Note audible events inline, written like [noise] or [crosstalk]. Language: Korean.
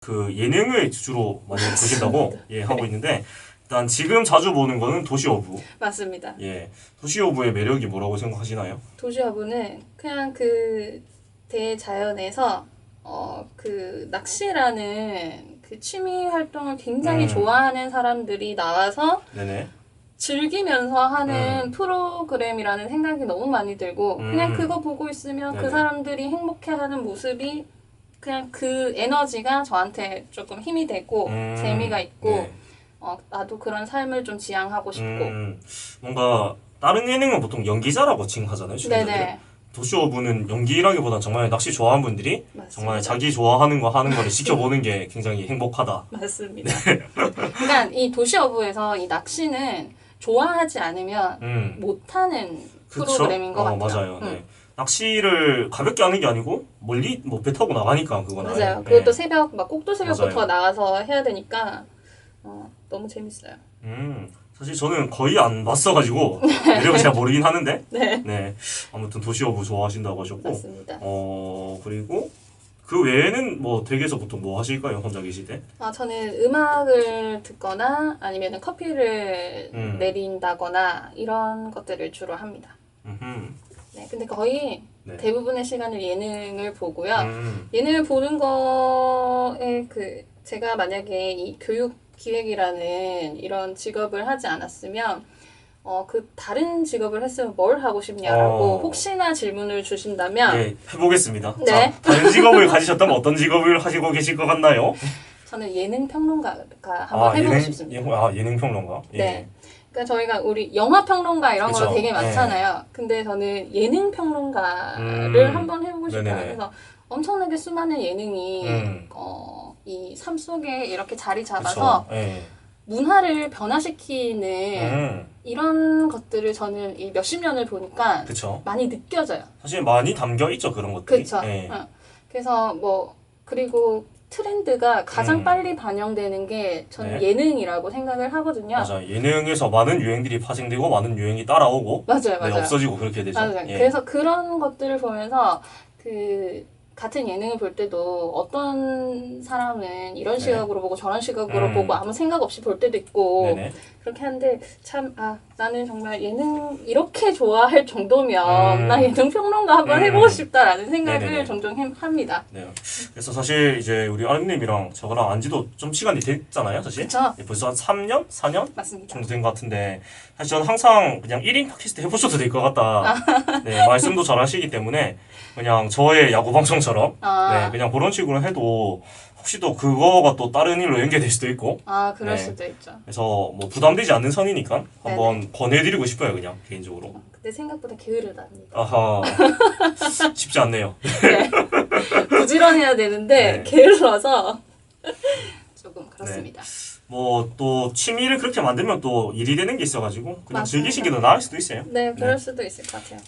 그 예능을 주로 많이 보신다고 예 하고 있는데 일단 지금 자주 보는 거는 도시어부. 맞습니다. 예. 도시어부의 매력이 뭐라고 생각하시나요? 도시화부는 그냥 그 대자연에서 어 그 낚시라는 그 취미 활동을 굉장히 음. 좋아하는 사람들이 나와서 네네. 즐기면서 하는 프로그램이라는 생각이 너무 많이 들고 음. 그냥 그거 보고 있으면 네네. 그 사람들이 행복해하는 모습이 그냥 그 에너지가 저한테 조금 힘이 되고 음, 재미가 있고 네. 어, 나도 그런 삶을 좀 지향하고 싶고 음, 뭔가 다른 예능은 보통 연기자라고 칭하잖아요. 네네 도시어부는 연기라기보단 정말 낚시 좋아하는 분들이 맞습니다. 정말 자기 좋아하는 거 하는 거를 지켜보는 게 굉장히 행복하다. [laughs] 맞습니다. 그러니까 이 도시어부에서 이 낚시는 좋아하지 않으면 음. 못하는 그쵸? 프로그램인 것 어, 같아요. 맞아요. 음. 네. 낚시를 가볍게 하는 게 아니고 멀리 뭐 배 타고 나가니까 그건 아예. 맞아요. 네. 그것도 새벽 막 꼭두 새벽부터 맞아요. 나와서 해야 되니까 어, 너무 재밌어요. 음, 사실 저는 거의 안 봤어가지고 [laughs] 매력을 잘 모르긴 하는데 네, 네 아무튼 도시어부 좋아하신다고 하셨고 맞습니다. 어 그리고 그 외에는 뭐 댁에서 보통 뭐 하실까요 혼자 계실 때? 아, 저는 음악을 듣거나 아니면 커피를 음. 내린다거나 이런 것들을 주로 합니다. 음흠. 네, 근데 거의 네. 대부분의 시간을 예능을 보고요. 음, 예능을 보는 거에 그 제가 만약에 이 교육 기획이라는 이런 직업을 하지 않았으면 어 그 다른 직업을 했으면 뭘 하고 싶냐라고 어. 혹시나 질문을 주신다면 네 해보겠습니다. 네. 자 다른 직업을 가지셨다면 어떤 직업을 하시고 계실 것 같나요? 저는 예능 평론가가 한번 해보고 예능 싶습니다. 예, 아 예능 평론가. 예. 네. 그러니까 저희가 우리 영화 평론가 이런 거 그쵸. 되게 네. 많잖아요. 근데 저는 예능 평론가를 음. 한번 해보고 싶어요. 네네네. 그래서 엄청나게 수많은 예능이 음. 어, 이 삶 속에 이렇게 자리 잡아서. 예. 문화를 변화시키는 음, 이런 것들을 저는 이 몇십 년을 보니까 그쵸. 많이 느껴져요. 사실 많이 담겨 있죠 그런 것들이. 그렇죠. 예. 그래서 뭐 그리고 트렌드가 가장 음. 빨리 반영되는 게 저는 네. 예능이라고 생각을 하거든요. 맞아. 예능에서 많은 유행들이 파생되고 많은 유행이 따라오고 맞아요, 네, 맞아요. 없어지고 그렇게 되죠. 맞아요. 예. 그래서 그런 것들을 보면서 그 같은 예능을 볼 때도 어떤 사람은 이런 네. 시각으로 보고 저런 시각으로 음. 보고 아무 생각 없이 볼 때도 있고 네네. 그렇게 하는데 참 아 나는 정말 예능 이렇게 좋아할 정도면 음. 나 예능 평론가 한번 음. 해보고 싶다라는 생각을 네네네. 종종 해- 합니다. 네. 그래서 사실 이제 우리 아름님이랑 저랑 안지도 좀 시간이 됐잖아요, 사실. 그쵸? 예, 벌써 한 3년, 4년 맞습니다. 정도 된 것 같은데 사실 저는 항상 그냥 1인 팟캐스트 해보셔도 될 것 같다. 아. [laughs] 네, 말씀도 잘하시기 때문에 그냥 저의 야구 방송처럼 아, 네, 그냥 그런 식으로 해도 혹시 또 그거가 또 다른 일로 연계될 수도 있고 아 그럴 네. 수도 있죠. 그래서 뭐 부담되지 않는 선이니까 한번 권해드리고 싶어요, 그냥 개인적으로. 근데 생각보다 게으르답니다. 아하 [laughs] 쉽지 않네요. 네. 부지런해야 되는데 네. 게을러서 조금 그렇습니다. 뭐또 취미를 그렇게 만들면 또 일이 되는 게 있어가지고 그냥 맞습니다. 더 나을 수도 있어요. 네, 그럴 네. 수도 있을 것 같아요.